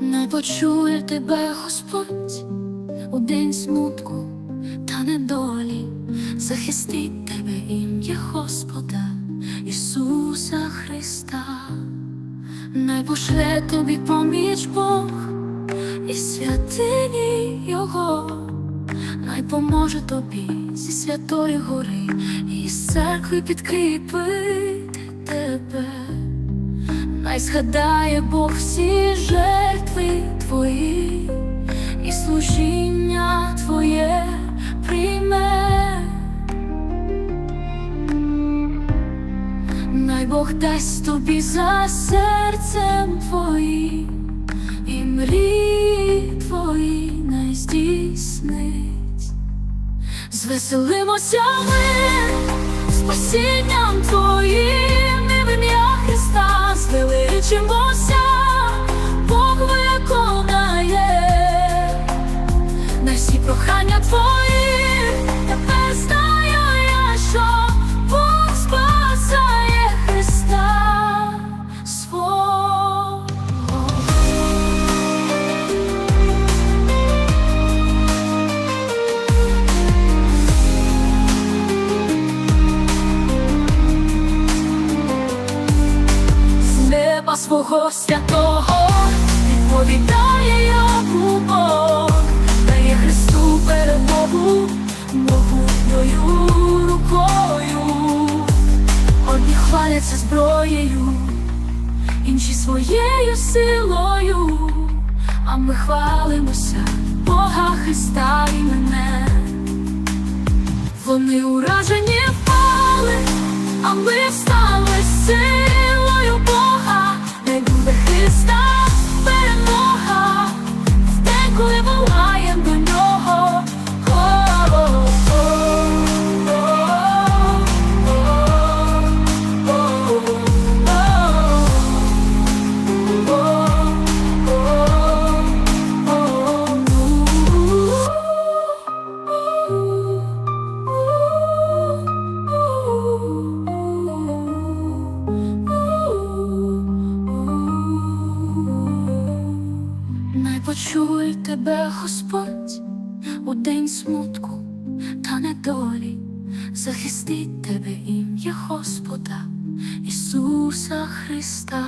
не почує тебе Господь. У день смутку та недолі, захистить тебе ім'я Господа Ісуса Христа, не пошле тобі поміч Бог і святині Його, най поможе тобі зі святої гори, і з церкви підкріпити тебе. Най згадає Бог всі жертви твої, і служіння твоє прийме. Най Бог дасть тобі за серцем твоїм, і мрії твої най здійснить. Звеселимося ми спасінням всі прохання твої, тепер що Бог спасає Христа свого. з неба свого святого відповідає могутньою рукою. Одні хваляться зброєю, інші своєю силою, а ми хвалимося Бога Христа і мене. Вони уражені впали, а ми встали з Най почує тебе Господь у день смутку та недолі, захистить тебе ім'я Господа Ісуса Христа.